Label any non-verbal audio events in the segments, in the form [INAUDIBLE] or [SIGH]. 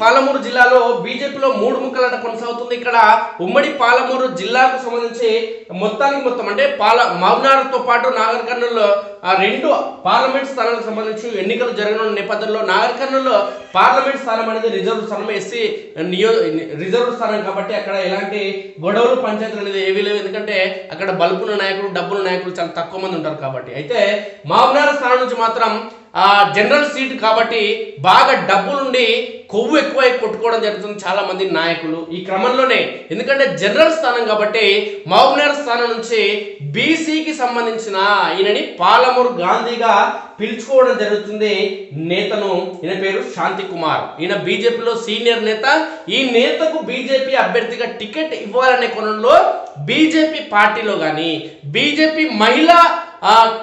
పాలమూరు జిల్లాలో బీజేపీలో మూడు ముక్కలాట కొనసాగుతుంది. ఇక్కడ ఉమ్మడి పాలమూరు జిల్లాకు సంబంధించి మొత్తానికి మొత్తం అంటే పాల మహబూబ్నగర్తో పాటు నాగర్ కర్నూలులో ఆ రెండు పార్లమెంట్ స్థానాలకు సంబంధించి ఎన్నికలు జరగనున్న నేపథ్యంలో నాగర్ కర్నూలులో పార్లమెంట్ స్థానం అనేది రిజర్వ్ స్థానం ఎస్సీ నియో రిజర్వ్ స్థానం కాబట్టి అక్కడ ఎలాంటి గొడవలు పంచాయతీలు అనేది ఏవీ లేవు. ఎందుకంటే అక్కడ బలుపున నాయకులు డబ్బుల నాయకులు చాలా తక్కువ మంది ఉంటారు కాబట్టి. అయితే మహబూబ్నగర్ స్థానం నుంచి మాత్రం జనరల్ సీట్ కాబట్టి బాగా డబ్బులుండి కొవ్వు ఎక్కువై కొట్టుకోవడం జరుగుతుంది చాలా మంది నాయకులు ఈ క్రమంలోనే. ఎందుకంటే జనరల్ స్థానం కాబట్టి మహబూబ్నగర్ స్థానం నుంచి బీసీకి సంబంధించిన ఈయనని పాలమూరు గాంధీగా పిలుచుకోవడం జరుగుతుంది నేతను. ఈయన పేరు శాంతి కుమార్. ఈయన బీజేపీలో సీనియర్ నేత. ఈ నేతకు బీజేపీ అభ్యర్థిగా టికెట్ ఇవ్వాలనే కోణంలో బీజేపీ పార్టీలో కానీ బీజేపీ మహిళా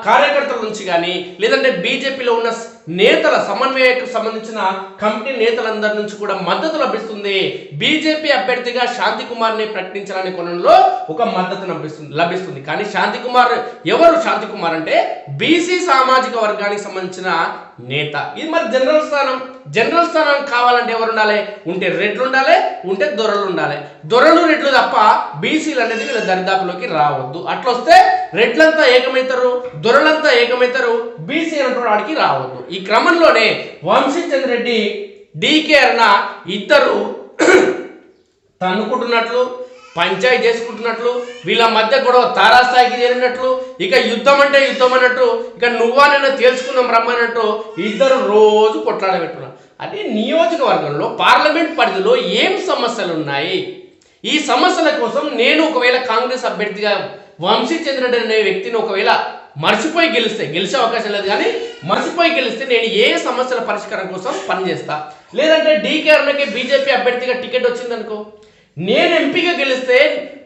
కార్యకర్తల నుంచి కానీ లేదంటే బీజేపీలో ఉన్న నేతల సమన్వయకు సంబంధించిన కమిటీ నేతలందరి నుంచి కూడా మద్దతు లభిస్తుంది. బీజేపీ అభ్యర్థిగా శాంతి కుమార్ని ప్రకటించాలనే కోణంలో ఒక మద్దతు లభిస్తుంది లభిస్తుంది. కానీ శాంతి కుమార్ ఎవరు? శాంతి కుమార్ అంటే బీసీ సామాజిక వర్గానికి సంబంధించిన నేత. ఇది మరి జనరల్ స్థానం. జనరల్ స్థానం కావాలంటే ఎవరు ఉండాలి ఉంటే రెడ్లు ఉండాలి ఉంటే దొరలు ఉండాలి దొరలు రెడ్లు తప్ప బీసీలు అనేది వీళ్ళ దరిదాపులోకి రావద్దు. అట్లా వస్తే రెడ్లంతా ఏకమవుతారు దొరలంతా ఏకమవుతారు బీసీ వాడికి రావద్దు. ఈ క్రమంలోనే వంశీచంద్ర రెడ్డి డీకే అన్న ఇద్దరు [CLEARS THROAT] తన్నుకుంటున్నట్లు పంచాయతీ చేసుకుంటున్నట్లు వీళ్ళ మధ్య గొడవ తారాస్థాయికి చేరినట్లు ఇక యుద్ధం అంటే యుద్ధం అన్నట్టు ఇక నువ్వా నేను తేల్చుకుందాం రమ్మన్నట్టు ఇద్దరు రోజు కొట్లాడబెట్టున్నారు అదే నియోజకవర్గంలో పార్లమెంట్ పరిధిలో ఏం సమస్యలు ఉన్నాయి ఈ సమస్యల కోసం నేను ఒకవేళ కాంగ్రెస్ అభ్యర్థిగా వంశీ చంద్రుడు అనే వ్యక్తిని ఒకవేళ మర్చిపోయి గెలిస్తే గెలిచే అవకాశం లేదు కానీ మర్చిపోయి గెలిస్తే నేను ఏ సమస్యల పరిష్కారం కోసం పనిచేస్తా? లేదంటే డీకే అన్నకి బీజేపీ అభ్యర్థిగా టికెట్ వచ్చిందనుకో నేను ఎంపీగా గెలిస్తే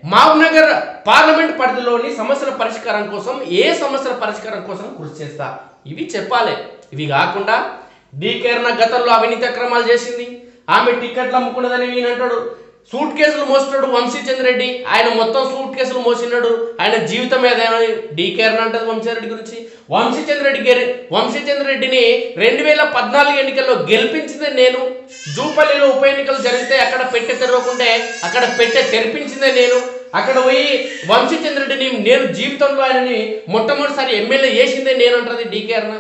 మహబూబ్నగర్ పార్లమెంట్ పరిధిలోని సమస్యల పరిష్కారం కోసం ఏ సమస్యల పరిష్కారం కోసం కృషి చేస్తా? ఇవి చెప్పాలి. ఇవి కాకుండా డీకేర్న గతంలో అవినీతి అక్రమాలు చేసింది. ఆమె టికెట్లు అమ్ముకున్నదని ఈయనంటాడు. సూట్ కేసులు మోసినాడు వంశీచంద్ర రెడ్డి. ఆయన మొత్తం సూట్ కేసులు మోసినాడు. ఆయన జీవితం ఏదైనా డీకేర్న అంటది వంశీరెడ్డి గురించి. వంశీచంద్రెడ్డి గెలి వంశీచంద్ర రెడ్డిని రెండు వేల పద్నాలుగు ఎన్నికల్లో గెలిపించింది నేను. జూపల్లిలో ఉప ఎన్నికలు జరిగితే అక్కడ పెట్టె తెరవకుంటే అక్కడ పెట్టె తెరిపించిందే నేను. అక్కడ పోయి వంశీచంద్ర రెడ్డిని నేను జీవితంలో ఆయనని మొట్టమొదటిసారి ఎమ్మెల్యే చేసిందే నేను అంటది డీకేర్న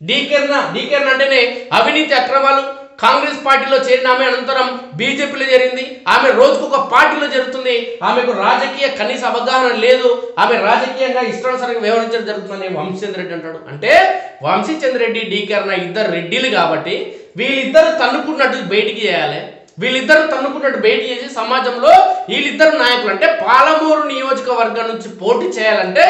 డీకెర్న డీకేర్ణ అంటేనే అవినీతి అక్రమాలు కాంగ్రెస్ పార్టీలో చేరిన ఆమె అనంతరం బీజేపీలో చేరింది. ఆమె రోజుకు ఒక పార్టీలో జరుగుతుంది ఆమెకు రాజకీయ కనీస అవగాహన లేదు. ఆమె రాజకీయంగా ఇష్టానుసారంగా వ్యవహరించడం జరుగుతుందని వంశీచంద్ర రెడ్డి అంటాడు. అంటే వంశీచంద్ర రెడ్డి డీకే ఇద్దరు రెడ్డిలు కాబట్టి వీళ్ళిద్దరు తన్నుకున్నట్టు బయటికి చేయాలి. వీళ్ళిద్దరు తన్నుకున్నట్టు భేటీ చేసి సమాజంలో వీళ్ళిద్దరు నాయకులు అంటే పాలమూరు నియోజకవర్గం నుంచి పోటీ చేయాలంటే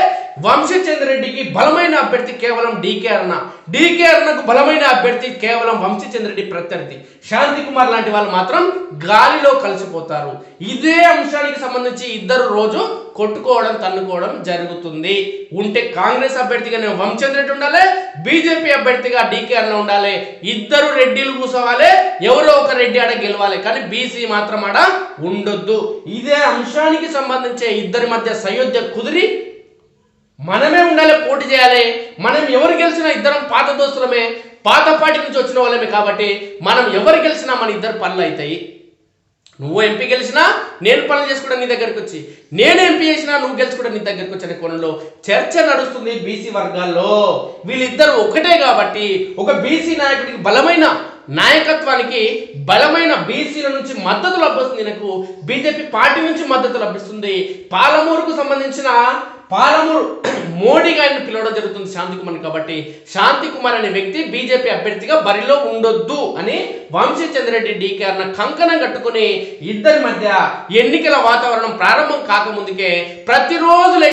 వంశీచంద్ర రెడ్డికి బలమైన అభ్యర్థి కేవలం డీకే అరుణ. డీకే అరుణకు బలమైన అభ్యర్థి కేవలం వంశీచంద్ర రెడ్డి ప్రత్యర్థి. శాంతి కుమార్ లాంటి వాళ్ళు మాత్రం గాలిలో కలిసిపోతారు. ఇదే అంశానికి సంబంధించి ఇద్దరు రోజు కొట్టుకోవడం తన్నుకోవడం జరుగుతుంది. ఉంటే కాంగ్రెస్ అభ్యర్థిగా నేను వంశచంద్ర రెడ్డి ఉండాలి బీజేపీ అభ్యర్థిగా డీకే అన్న ఉండాలి. ఇద్దరు రెడ్డిలు కూర్చోవాలి ఎవరో ఒక రెడ్డి ఆడ గెలవాలి. కానీ బీసీ మాత్రం ఆడ ఉండొద్దు. ఇదే అంశానికి సంబంధించి ఇద్దరి మధ్య సయోధ్య కుదిరి మనమే ఉండాలి పోటీ చేయాలి. మనం ఎవరు గెలిచినా ఇద్దరం పాత దోస్తులమే. పాత నుంచి వచ్చిన వాళ్ళమే కాబట్టి మనం ఎవరు గెలిచినా మన ఇద్దరు పనులు అవుతాయి. నువ్వు ఎంపీ గెలిచినా నేను పనులు చేసుకోవడం నీ దగ్గరికి వచ్చి నేను ఎంపీ చేసినా నువ్వు గెలుచుకోవడం నీ దగ్గరికి వచ్చిన కోణంలో చర్చ నడుస్తుంది బీసీ వర్గాల్లో. వీళ్ళిద్దరు ఒకటే కాబట్టి ఒక బీసీ నాయకుడికి బలమైన నాయకత్వానికి బలమైన బీసీల నుంచి మద్దతు లభిస్తుంది నాకు బీజేపీ పార్టీ నుంచి మద్దతు లభిస్తుంది. పాలమూరుకు సంబంధించిన పాలమూరు మోడీ గారిని పిలవడం జరుగుతుంది శాంతి కుమార్ కాబట్టి శాంతి కుమార్ అనే వ్యక్తి బీజేపీ అభ్యర్థిగా బరిలో ఉండొద్దు అని వంశీ చంద్రెడ్డి అన్న కంకణం కట్టుకుని ఇద్దరి మధ్య ఎన్నికల వాతావరణం ప్రారంభం కాకముందుకే ప్రతిరోజు